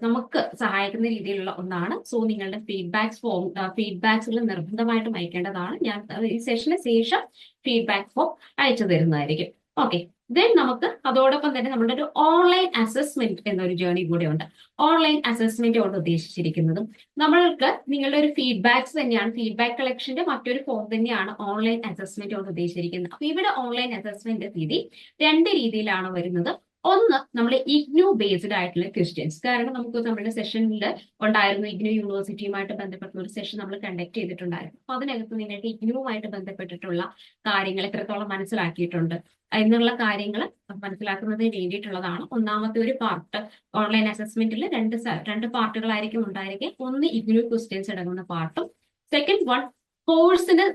നമുക്ക് സഹായിക്കുന്ന രീതിയിലുള്ള ഒന്നാണ്. സോ നിങ്ങളുടെ ഫീഡ്ബാക്സ് ഫോം ഫീഡ്ബാക്സുകൾ നിർബന്ധമായിട്ടും അയക്കേണ്ടതാണ്. ഞാൻ ഈ സെഷന് ശേഷം ഫീഡ്ബാക്ക് ഫോം അയച്ചു തരുന്നതായിരിക്കും. ഓക്കെ ദെൻ നമുക്ക് അതോടൊപ്പം തന്നെ നമ്മുടെ ഒരു ഓൺലൈൻ അസസ്മെന്റ് എന്നൊരു ജേണി കൂടെ ഉണ്ട്. ഓൺലൈൻ അസസ്മെന്റ് കൊണ്ട് ഉദ്ദേശിച്ചിരിക്കുന്നതും നമ്മൾക്ക് നിങ്ങളുടെ ഒരു ഫീഡ്ബാക്സ് തന്നെയാണ്. ഫീഡ്ബാക്ക് കളക്ഷന്റെ മറ്റൊരു ഫോം തന്നെയാണ് ഓൺലൈൻ അസസ്മെന്റ് കൊണ്ട് ഉദ്ദേശിച്ചിരിക്കുന്നത്. അപ്പൊ ഇവിടെ ഓൺലൈൻ അസസ്മെന്റ് രീതി രണ്ട് രീതിയിലാണ് വരുന്നത്. ഒന്ന് നമ്മൾ ഇഗ്നു ബേസ്ഡ് ആയിട്ടുള്ള ക്വസ്റ്റ്യൻസ് കാരണം നമുക്ക് നമ്മുടെ സെഷനിൽ ഉണ്ടായിരുന്നു ഇഗ്നു യൂണിവേഴ്സിറ്റിയുമായിട്ട് ബന്ധപ്പെട്ട ഒരു സെഷൻ നമ്മൾ കണ്ടക്ട് ചെയ്തിട്ടുണ്ടായിരുന്നു. അപ്പൊ അതിനകത്ത് നിങ്ങൾക്ക് ഇഗ്നുവുമായിട്ട് ബന്ധപ്പെട്ടിട്ടുള്ള കാര്യങ്ങൾ എത്രത്തോളം മനസ്സിലാക്കിയിട്ടുണ്ട് എന്നുള്ള കാര്യങ്ങൾ മനസ്സിലാക്കുന്നതിന് വേണ്ടിയിട്ടുള്ളതാണ്. ഒന്നാമത്തെ ഒരു പാർട്ട് ഓൺലൈൻ അസസ്മെന്റിൽ രണ്ട് രണ്ട് പാർട്ടുകളായിരിക്കും ഉണ്ടായിരിക്കുക. ഒന്ന് ഇഗ്നു ക്വസ്റ്റ്യൻസ് അടങ്ങുന്ന പാർട്ടും സെക്കൻഡ് വൺ കോഴ്സിന്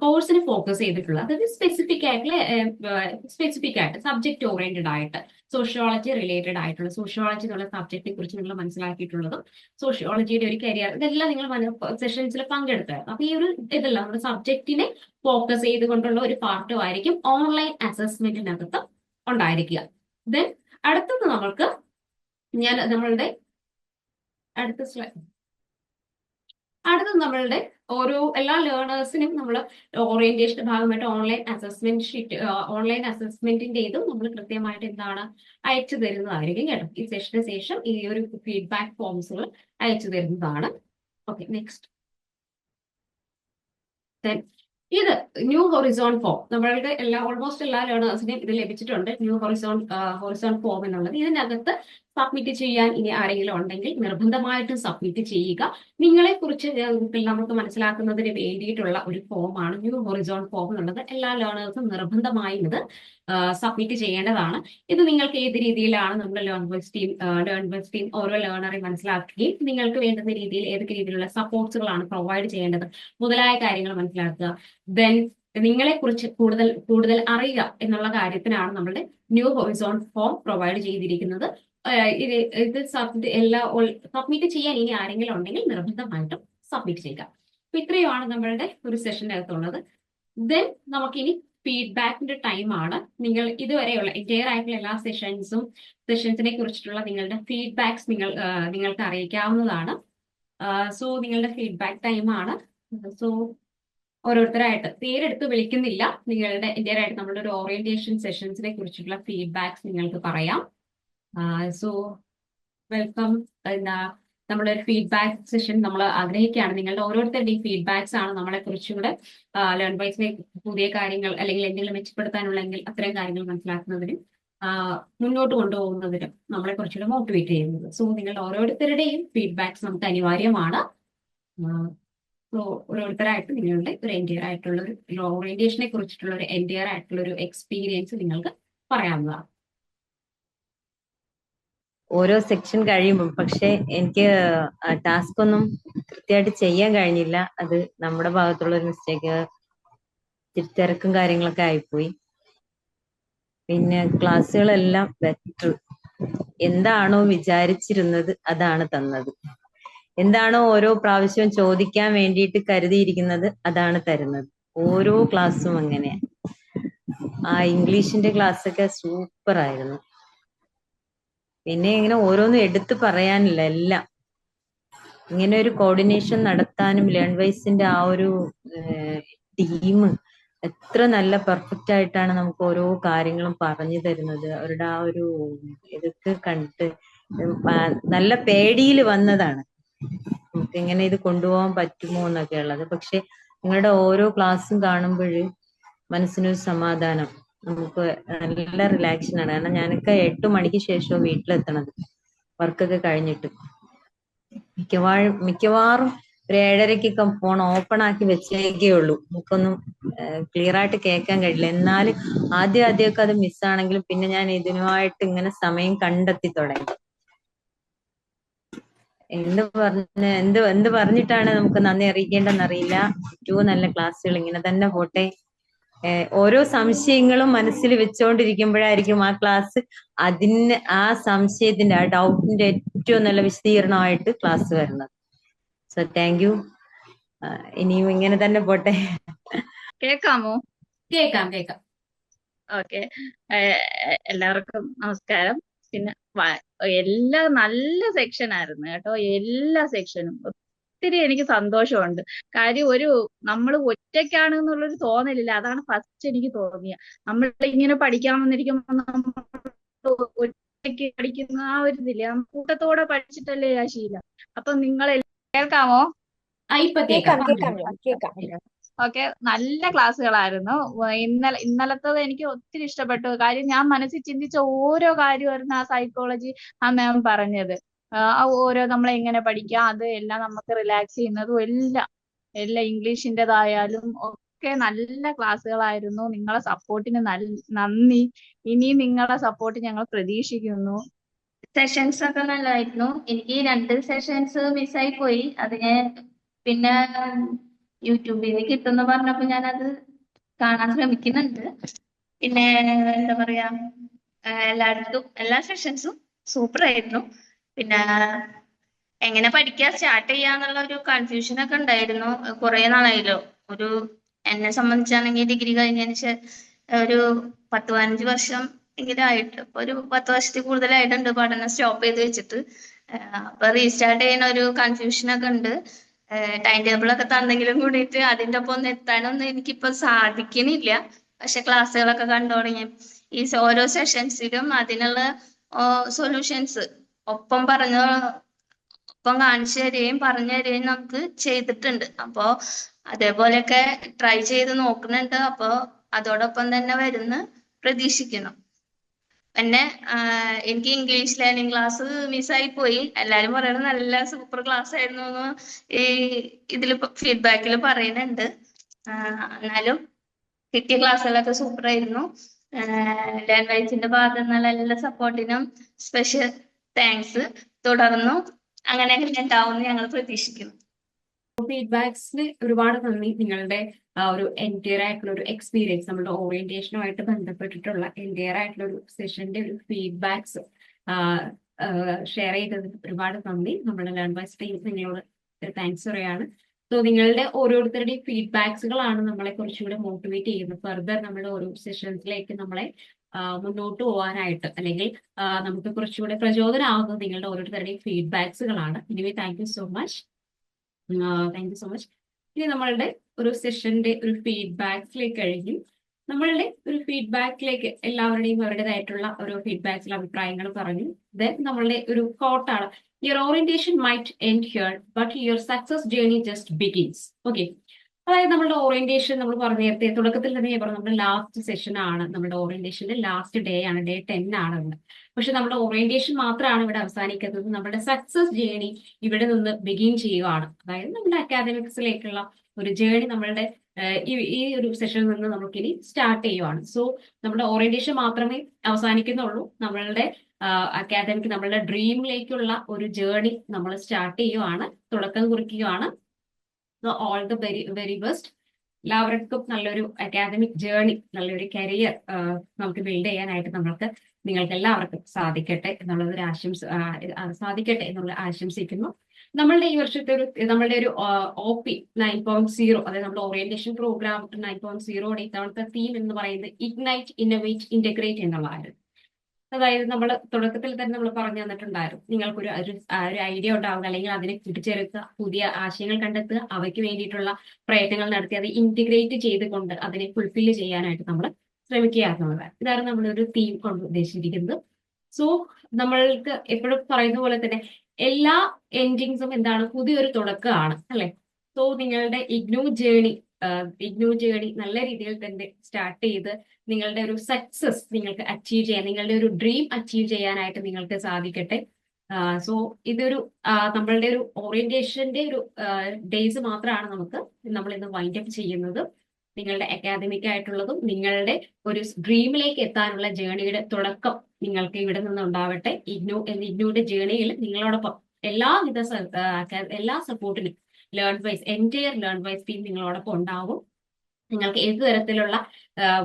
കോഴ്സിന് ഫോക്കസ് ചെയ്തിട്ടുള്ള അതായത് സ്പെസിഫിക് ആയിട്ടുള്ള സ്പെസിഫിക് ആയിട്ട് സബ്ജക്ട് ഓറിയന്റഡ് ആയിട്ട് സോഷ്യോളജി റിലേറ്റഡ് ആയിട്ടുള്ള സോഷ്യോളജി എന്നുള്ള സബ്ജക്റ്റിനെ കുറിച്ച് നിങ്ങൾ മനസ്സിലാക്കിയിട്ടുള്ളതും സോഷ്യോളജിയുടെ ഒരു കരിയർ ഇതെല്ലാം നിങ്ങൾ സെഷൻസിൽ പങ്കെടുത്തായിരുന്നു. അപ്പൊ ഈ ഒരു ഇതെല്ലാം നമ്മുടെ സബ്ജക്റ്റിനെ ഫോക്കസ് ചെയ്തുകൊണ്ടുള്ള ഒരു പാർട്ടും ആയിരിക്കും ഓൺലൈൻ അസസ്മെന്റിനകത്ത് ഉണ്ടായിരിക്കുക. ദെൻ അടുത്തത് നമ്മൾക്ക് ഞാൻ നമ്മളുടെ അടുത്ത സ്ലൈഡ് അടുത്തത് നമ്മളുടെ ഓരോ എല്ലാ ലേണേഴ്സിനും നമ്മൾ ഓറിയന്റേഷന്റെ ഭാഗമായിട്ട് ഓൺലൈൻ അസസ്മെന്റ് ഷീറ്റ് ഓൺലൈൻ അസസ്മെന്റിന്റെ ഇതും നമ്മൾ കൃത്യമായിട്ട് എന്താണ് അയച്ചു തരുന്നതായിരിക്കും കേട്ടോ. ഈ സെഷന് ശേഷം ഈ ഒരു ഫീഡ്ബാക്ക് ഫോംസുകൾ അയച്ചു തരുന്നതാണ്. ഓക്കെ നെക്സ്റ്റ് ഇത് ന്യൂ ഹൊറിസോൺ ഫോം നമ്മളുടെ എല്ലാ ഓൾമോസ്റ്റ് എല്ലാ ലേണേഴ്സിനെയും ഇത് ലഭിച്ചിട്ടുണ്ട്. ന്യൂ ഹൊറിസോൺ ഹൊറിസോൺ ഫോം എന്നുള്ളത്. ഇതിനകത്ത് സബ്മിറ്റ് ചെയ്യാൻ ഇനി ആരെങ്കിലും ഉണ്ടെങ്കിൽ നിർബന്ധമായിട്ടും സബ്മിറ്റ് ചെയ്യുക. നിങ്ങളെ കുറിച്ച് നമുക്ക് മനസ്സിലാക്കുന്നതിന് വേണ്ടിയിട്ടുള്ള ഒരു ഫോമാണ് ന്യൂ ഹൊറിസോൺ ഫോം എന്നുള്ളത് എല്ലാ ലേണേഴ്സും നിർബന്ധമായും ഇത് സബ്മിറ്റ് ചെയ്യേണ്ടതാണ്. ഇത് നിങ്ങൾക്ക് ഏത് രീതിയിലാണ് നമ്മുടെ learn buzz team learn buzz team ഓരോ ലേണറെ മനസ്സിലാക്കുകയും നിങ്ങൾക്ക് വേണ്ടുന്ന രീതിയിൽ ഏതൊക്കെ രീതിയിലുള്ള സപ്പോർട്സുകളാണ് പ്രൊവൈഡ് ചെയ്യേണ്ടത് മുതലായ കാര്യങ്ങൾ മനസ്സിലാക്കുക. ദെൻ നിങ്ങളെ കുറിച്ച് കൂടുതൽ കൂടുതൽ അറിയുക എന്നുള്ള കാര്യത്തിനാണ് നമ്മുടെ ന്യൂ ഹൊറിസോൺ ഫോം പ്രൊവൈഡ് ചെയ്തിരിക്കുന്നത്. ഇത് ഇത് എല്ലാ സബ്മിറ്റ് ചെയ്യാൻ ഇനി ആരെങ്കിലും ഉണ്ടെങ്കിൽ നിർബന്ധമായിട്ടും സബ്മിറ്റ് ചെയ്യുക. അപ്പൊ ഇത്രയുമാണ് നമ്മളുടെ ഒരു സെഷനകത്തുള്ളത് ദെൻ നമുക്കിനി ഫീഡ്ബാക്കിന്റെ ടൈമാണ് നിങ്ങൾ ഇതുവരെയുള്ള എന്റയർ ആയിട്ടുള്ള എല്ലാ സെഷൻസും സെഷൻസിനെ കുറിച്ചിട്ടുള്ള നിങ്ങളുടെ ഫീഡ്ബാക്സ് നിങ്ങൾ നിങ്ങൾക്ക് അറിയിക്കാവുന്നതാണ്. സോ നിങ്ങളുടെ ഫീഡ്ബാക്ക് ടൈമാണ് സോ ഓരോരുത്തരായിട്ട് പേരെടുത്ത് വിളിക്കുന്നില്ല. നിങ്ങളുടെ എന്റയർ ആയിട്ട് നമ്മുടെ ഒരു ഓറിയന്റേഷൻ സെഷൻസിനെ കുറിച്ചിട്ടുള്ള ഫീഡ്ബാക്സ് നിങ്ങൾക്ക് പറയാം. സോ വെൽക്കം എന്താ നമ്മുടെ ഒരു ഫീഡ്ബാക്ക് സെഷൻ നമ്മൾ ആഗ്രഹിക്കുകയാണ്. നിങ്ങളുടെ ഓരോരുത്തരുടെയും ഫീഡ്ബാക്സ് ആണ് നമ്മളെ കുറിച്ചുകൂടെ ലേൺ ബൈസിനെ പുതിയ കാര്യങ്ങൾ അല്ലെങ്കിൽ എന്തെങ്കിലും മെച്ചപ്പെടുത്താനുള്ളെങ്കിൽ അത്തരം കാര്യങ്ങൾ മനസ്സിലാക്കുന്നതിനും മുന്നോട്ട് കൊണ്ടുപോകുന്നതിനും നമ്മളെ കുറിച്ചുകൂടെ മോട്ടിവേറ്റ് ചെയ്യുന്നത്. സോ നിങ്ങളുടെ ഓരോരുത്തരുടെയും ഫീഡ്ബാക്സ് നമുക്ക് അനിവാര്യമാണ്. സോ ഓരോരുത്തരായിട്ട് നിങ്ങളുടെ ഒരു എൻഡിയർ ആയിട്ടുള്ള ഒരു ഓറിയന്റേഷനെ കുറിച്ചിട്ടുള്ള ഒരു എൻഡിയർ ആയിട്ടുള്ള ഒരു എക്സ്പീരിയൻസ് നിങ്ങൾക്ക് പറയാവുന്നതാണ്. ഓരോ സെക്ഷൻ കഴിയുമ്പോൾ പക്ഷെ എനിക്ക് ടാസ്ക് ഒന്നും കൃത്യമായിട്ട് ചെയ്യാൻ കഴിഞ്ഞില്ല. അത് നമ്മുടെ ഭാഗത്തുള്ള ഒരു മിസ്റ്റേക്ക് തിരക്കും കാര്യങ്ങളൊക്കെ ആയിപ്പോയി. പിന്നെ ക്ലാസ്സുകളെല്ലാം ബെറ്റർ എന്താണോ വിചാരിച്ചിരുന്നത് അതാണ് തന്നത്. എന്താണോ ഓരോ പ്രാവശ്യവും ചോദിക്കാൻ വേണ്ടിയിട്ട് കരുതിയിരിക്കുന്നത് അതാണ് തരുന്നത്. ഓരോ ക്ലാസ്സും അങ്ങനെയാ. ആ ഇംഗ്ലീഷിന്റെ ക്ലാസ് ഒക്കെ സൂപ്പർ ആയിരുന്നു. പിന്നെ ഇങ്ങനെ ഓരോന്നും എടുത്തു പറയാനില്ല എല്ലാം. ഇങ്ങനെ ഒരു കോർഡിനേഷൻ നടത്താനും ലേൺ വൈസിന്റെ ആ ഒരു ടീം എത്ര നല്ല പെർഫെക്റ്റ് ആയിട്ടാണ് നമുക്ക് ഓരോ കാര്യങ്ങളും പറഞ്ഞു തരുന്നത്. അവരുടെ ആ ഒരു ഇതൊക്കെ കണ്ടിട്ട് നല്ല പേടിയിൽ വന്നതാണ്. നമുക്ക് എങ്ങനെ ഇത് കൊണ്ടുപോകാൻ പറ്റുമോ എന്നൊക്കെ ഉള്ളത് പക്ഷെ നിങ്ങളുടെ ഓരോ ക്ലാസ്സും കാണുമ്പോൾ മനസ്സിനൊരു സമാധാനം. നമുക്ക് നല്ല റിലാക്ഷൻ ആണ്. കാരണം ഞാനൊക്കെ എട്ട് മണിക്ക് ശേഷം വീട്ടിലെത്തണത്. വർക്കൊക്കെ കഴിഞ്ഞിട്ട്. മിക്കവാറും മിക്കവാറും ഒരു ഏഴരക്കൊക്കെ ഫോൺ ഓപ്പൺ ആക്കി വെച്ചേക്കേ ഉള്ളൂ. നമുക്കൊന്നും ക്ലിയർ ആയിട്ട് കേൾക്കാൻ കഴിയില്ല. എന്നാലും ആദ്യം ആദ്യമൊക്കെ അത് മിസ്സാണെങ്കിലും പിന്നെ ഞാൻ ഇതിനുമായിട്ട് ഇങ്ങനെ സമയം കണ്ടെത്തി തുടങ്ങി. എന്ത് പറഞ്ഞ എന്ത് എന്ത് പറഞ്ഞിട്ടാണ് നമുക്ക് നന്ദി അറിയിക്കേണ്ടെന്ന് അറിയില്ല ഏറ്റവും നല്ല ക്ലാസ്സുകൾ ഇങ്ങനെ തന്നെ പോട്ടെ. ഓരോ സംശയങ്ങളും മനസ്സിൽ വെച്ചുകൊണ്ടിരിക്കുമ്പോഴായിരിക്കും ആ ക്ലാസ് അതിന് ആ സംശയത്തിന്റെ ആ ഡൗട്ടിന്റെ ഏറ്റവും നല്ല വിശദീകരണമായിട്ട് ക്ലാസ് വരുന്നത്. So thank you. ഇനിയും ഇങ്ങനെ തന്നെ പോട്ടെ. കേൾക്കാമോ? കേൾക്കാം കേൾക്കാം. ഓക്കെ. എല്ലാവർക്കും നമസ്കാരം. പിന്നെ എല്ലാ നല്ല സെക്ഷൻ ആയിരുന്നു കേട്ടോ. എല്ലാ സെക്ഷനും. ഒത്തിരി എനിക്ക് സന്തോഷമുണ്ട്. കാര്യം ഒരു നമ്മൾ ഒറ്റയ്ക്കാണ് എന്നുള്ളൊരു തോന്നലില്ല. അതാണ് ഫസ്റ്റ് എനിക്ക് തോന്നിയ. നമ്മൾ ഇങ്ങനെ പഠിക്കാൻ വന്നിരിക്കുമ്പോൾ നമ്മൾ ഒറ്റയ്ക്ക് പഠിക്കുന്ന ആ ഒരു ഇതില്ലേ? നമ്മൾ കൂട്ടത്തോടെ പഠിച്ചിട്ടല്ലേ ആ ശീലം? അപ്പൊ നിങ്ങൾ കേൾക്കാമോ? ഓക്കെ. നല്ല ക്ലാസ്സുകളായിരുന്നു. ഇന്നലെ ഇന്നലത്തത് എനിക്ക് ഒത്തിരി ഇഷ്ടപ്പെട്ടു. കാര്യം ഞാൻ മനസ്സിൽ ചിന്തിച്ച ഓരോ കാര്യമായിരുന്നു ആ സൈക്കോളജി ആ മാം പറഞ്ഞത്. ഓരോ നമ്മളെ എങ്ങനെ പഠിക്കാം അത് എല്ലാം നമുക്ക് റിലാക്സ് ചെയ്യുന്നതും എല്ലാം എല്ലാം ഇംഗ്ലീഷിന്റെതായാലും ഒക്കെ നല്ല ക്ലാസ്സുകളായിരുന്നു. നിങ്ങളെ സപ്പോർട്ടിന് നന്ദി. ഇനിയും നിങ്ങളെ സപ്പോർട്ട് ഞങ്ങൾ പ്രതീക്ഷിക്കുന്നു. സെഷൻസ് ഒക്കെ നല്ലതായിരുന്നു എനിക്ക് രണ്ട് സെഷൻസ് മിസ്സായി പോയി. അത് ഞാൻ പിന്നെ യൂട്യൂബിൽ നിന്ന് കിട്ടുമെന്ന് പറഞ്ഞപ്പോ അത് കാണാൻ ശ്രമിക്കുന്നുണ്ട്. പിന്നെ എന്താ പറയാ എല്ലായിടത്തും എല്ലാ സെഷൻസും സൂപ്പർ ആയിരുന്നു. പിന്നെ എങ്ങനെ പഠിക്കാൻ സ്റ്റാർട്ട് ചെയ്യാന്നുള്ള ഒരു കൺഫ്യൂഷൻ ഒക്കെ ഉണ്ടായിരുന്നു. കുറെ നാളായല്ലോ. ഒരു എന്നെ സംബന്ധിച്ചാണെങ്കിൽ ഡിഗ്രി കഴിഞ്ഞതിന് ഒരു പത്ത് പതിനഞ്ച് വർഷം എങ്കിലും ആയിട്ട്. ഒരു പത്ത് വർഷത്തിൽ കൂടുതലായിട്ടുണ്ട്. പഠനം സ്റ്റോപ്പ് ചെയ്ത് വെച്ചിട്ട്. അപ്പൊ റീസ്റ്റാർട്ട് ചെയ്യുന്ന ഒരു കൺഫ്യൂഷൻ ഒക്കെ ഉണ്ട്. ടൈം ടേബിൾ ഒക്കെ തന്നെങ്കിലും കൂടിയിട്ട് അതിന്റെ ഒപ്പം ഒന്ന് എത്താനൊന്നും എനിക്കിപ്പോ സാധിക്കണില്ല. പക്ഷെ ക്ലാസ്സുകളൊക്കെ കണ്ടു തുടങ്ങി ഈ ഓരോ സെഷൻസിലും അതിനുള്ള സൊല്യൂഷൻസ് ഒപ്പം പറഞ്ഞ ഒപ്പം കാണിച്ചു തരികയും പറഞ്ഞു തരികയും നമുക്ക് ചെയ്തിട്ടുണ്ട്. അപ്പോ അതേപോലെയൊക്കെ ട്രൈ ചെയ്ത് നോക്കുന്നുണ്ട്. അപ്പോ അതോടൊപ്പം തന്നെ വരുന്ന് പ്രതീക്ഷിക്കുന്നു. പിന്നെ എനിക്ക് ഇംഗ്ലീഷ് ലേണിംഗ് ക്ലാസ് മിസ്സായി പോയി. എല്ലാരും പറയണത് നല്ല സൂപ്പർ ക്ലാസ് ആയിരുന്നു എന്ന് ഈ ഇതിൽ ഫീഡ്ബാക്കിൽ പറയുന്നുണ്ട്. എന്നാലും കിട്ടിയ ക്ലാസ്സുകളൊക്കെ സൂപ്പർ ആയിരുന്നു. ലേൺ വൈസിന്റെ ഭാഗത്തു നിന്നുള്ള എല്ലാ സപ്പോർട്ടിനും സ്പെഷ്യൽ താങ്ക്സ് തുടർന്നും അങ്ങനെ ഉണ്ടാവും ഞങ്ങൾ പ്രതീക്ഷിക്കുന്നു. ഫീഡ്ബാക്സിന് ഒരുപാട് നന്ദി. നിങ്ങളുടെ ഒരു എന്റയർ ആയിട്ടുള്ള ഒരു എക്സ്പീരിയൻസ് നമ്മുടെ ഓറിയന്റേഷനുമായിട്ട് ബന്ധപ്പെട്ടിട്ടുള്ള എന്റയർ ആയിട്ടുള്ള ഒരു സെഷന്റെ ഒരു ഫീഡ്ബാക്സ് ഷെയർ ചെയ്തതിന് ഒരുപാട് നന്ദി. നമ്മുടെ ലേൺ ബൈ ടീം നിങ്ങളോട് താങ്ക്സ് പറയാണ് സോ നിങ്ങളുടെ ഓരോരുത്തരുടെയും ഫീഡ്ബാക്സുകളാണ് നമ്മളെ കുറച്ചുകൂടെ മോട്ടിവേറ്റ് ചെയ്യുന്നത്. ഫർദർ നമ്മുടെ ഓരോ സെഷൻസിലേക്ക് നമ്മളെ മുന്നോട്ട് പോകാനായിട്ട് അല്ലെങ്കിൽ നമുക്ക് കുറച്ചുകൂടെ പ്രചോദനമാകുന്നത് നിങ്ങളുടെ ഓരോരുത്തരുടെയും ഫീഡ്ബാക്സുകളാണ് anyway thank you so much thank you so much ഇനി നമ്മളുടെ ഒരു സെഷന്റെ ഒരു ഫീഡ്ബാക്സിലേക്ക് കഴിഞ്ഞു. നമ്മളുടെ ഒരു ഫീഡ്ബാക്കിലേക്ക് എല്ലാവരുടെയും അവരുടേതായിട്ടുള്ള ഒരു ഫീഡ്ബാക്കിൽ അഭിപ്രായങ്ങൾ പറഞ്ഞു. ദെൻ നമ്മളുടെ ഒരു കോട്ടാണ് your orientation might end here but your success journey just begins okay അതായത് നമ്മുടെ ഓറിയന്റേഷൻ നമ്മൾ പറഞ്ഞു നേരത്തെ തുടക്കത്തിൽ തന്നെ ഞാൻ പറഞ്ഞു നമ്മുടെ ലാസ്റ്റ് സെഷൻ ആണ് നമ്മുടെ ഓറിയന്റേഷന്റെ ലാസ്റ്റ് ഡേ ആണ് ഡേ ടെൻ ആണ് ഇന്ന് പക്ഷെ നമ്മുടെ ഓറിയന്റേഷൻ മാത്രമാണ് ഇവിടെ അവസാനിക്കുന്നത്. നമ്മുടെ സക്സസ് ജേണി ഇവിടെ നിന്ന് ബിഗിൻ ചെയ്യുകയാണ് അതായത് നമ്മുടെ അക്കാദമിക്സിലേക്കുള്ള ഒരു ജേണി നമ്മളുടെ ഈ ഈ ഒരു സെഷനിൽ നിന്ന് നമുക്കിനി സ്റ്റാർട്ട് ചെയ്യുവാണ്. സോ നമ്മുടെ ഓറിയന്റേഷൻ മാത്രമേ അവസാനിക്കുന്നുള്ളൂ. നമ്മളുടെ അക്കാദമിക് നമ്മളുടെ ഡ്രീമിലേക്കുള്ള ഒരു ജേണി നമ്മൾ സ്റ്റാർട്ട് ചെയ്യുവാണ് തുടക്കം കുറിക്കുകയാണ് all the very very best. എല്ലാവർക്കും നല്ലൊരു അക്കാദമിക് ജേണി നല്ലൊരു കരിയർ നമുക്ക് ബിൽഡ് ചെയ്യാനായിട്ട് നമ്മൾക്ക് നിങ്ങൾക്ക് എല്ലാവർക്കും സാധിക്കട്ടെ എന്നുള്ളത് ഒരു ആശംസ സാധിക്കട്ടെ എന്നുള്ള ആശംസിക്കുന്നു. നമ്മളുടെ ഈ വർഷത്തെ ഒരു നമ്മളുടെ ഒരു O P nine point zero അതായത് നമ്മുടെ ഓറിയന്റേഷൻ പ്രോഗ്രാം നയൻ പോയിന്റ് സീറോയുടെ ഇത്തവണത്തെ തീം എന്ന് പറയുന്നത് ഇഗ്നൈറ്റ് ഇന്നോവേറ്റ് ഇന്റഗ്രേറ്റ് എന്നുള്ളതായിരുന്നു അതായത് നമ്മൾ തുടക്കത്തിൽ തന്നെ നമ്മൾ പറഞ്ഞു തന്നിട്ടുണ്ടായിരുന്നു. നിങ്ങൾക്കൊരു ഒരു ഒരു ഐഡിയ ഉണ്ടാവുക അല്ലെങ്കിൽ അതിനെ കൂട്ടിച്ചേർക്കുക പുതിയ ആശയങ്ങൾ കണ്ടെത്തുക അവയ്ക്ക് വേണ്ടിയിട്ടുള്ള പ്രയത്നങ്ങൾ നടത്തി അത് ഇന്റിഗ്രേറ്റ് ചെയ്തുകൊണ്ട് അതിനെ ഫുൾഫിൽ ചെയ്യാനായിട്ട് നമ്മൾ ശ്രമിക്കുക എന്നുള്ളതാണ് ഇതാണ് നമ്മളൊരു തീം കൊണ്ട് ഉദ്ദേശിച്ചിരിക്കുന്നത്. സോ നമ്മൾക്ക് എപ്പോഴും പറയുന്ന പോലെ തന്നെ എല്ലാ എൻഡിങ്സും എന്താണ്? പുതിയൊരു തുടക്കമാണ് അല്ലെ? സോ നിങ്ങളുടെ ഇഗ്നോ ജേണി ഇഗ്നോ ചെയ്യണി നല്ല രീതിയിൽ തന്നെ സ്റ്റാർട്ട് ചെയ്ത് നിങ്ങളുടെ ഒരു സക്സസ് നിങ്ങൾക്ക് അച്ചീവ് ചെയ്യാൻ നിങ്ങളുടെ ഒരു ഡ്രീം അച്ചീവ് ചെയ്യാനായിട്ട് നിങ്ങൾക്ക് സാധിക്കട്ടെ. സോ ഇതൊരു നമ്മളുടെ ഒരു ഓറിയന്റേഷന്റെ ഒരു ഡേയ്സ് മാത്രമാണ് നമുക്ക് നമ്മൾ ഇന്ന് വൈൻഡ് അപ്പ് ചെയ്യുന്നത്. നിങ്ങളുടെ അക്കാദമിക് ആയിട്ടുള്ളതും നിങ്ങളുടെ ഒരു ഡ്രീമിലേക്ക് എത്താനുള്ള ജേണിയുടെ തുടക്കം നിങ്ങൾക്ക് ഇവിടെ നിന്ന് ഉണ്ടാവട്ടെ. ഇഗ്നോ ഇഗ്നോയുടെ ജേണിയിൽ നിങ്ങളോടൊപ്പം എല്ലാവിധ എല്ലാ സപ്പോർട്ടിനും learn wise entire learn wise team നിങ്ങളോടൊപ്പം ഉണ്ടാവും. നിങ്ങൾക്ക് ഏത് തരത്തിലുള്ള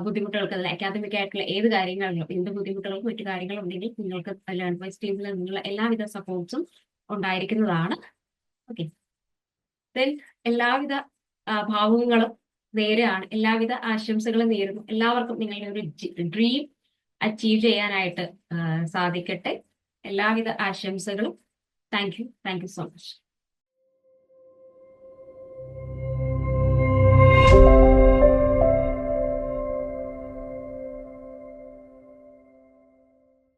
ബുദ്ധിമുട്ടുകൾക്ക് അതിൽ അക്കാദമിക് ആയിട്ടുള്ള ഏത് കാര്യങ്ങളിലും എന്ത് ബുദ്ധിമുട്ടുകൾക്കും മറ്റു കാര്യങ്ങളും ഉണ്ടെങ്കിൽ നിങ്ങൾക്ക് ലേൺ വൈസ് ടീമിൽ നിന്നുള്ള എല്ലാവിധ സപ്പോർട്ട്സും ഉണ്ടായിരിക്കുന്നതാണ്. ഓക്കെ ദെൻ എല്ലാവിധ ഭാവങ്ങളും നേരെയാണ് എല്ലാവിധ ആശംസകളും നേരുന്നു. എല്ലാവർക്കും നിങ്ങളുടെ ഒരു ഡ്രീം അച്ചീവ് ചെയ്യാനായിട്ട് സാധിക്കട്ടെ. എല്ലാവിധ ആശംസകളും. Thank you thank you so much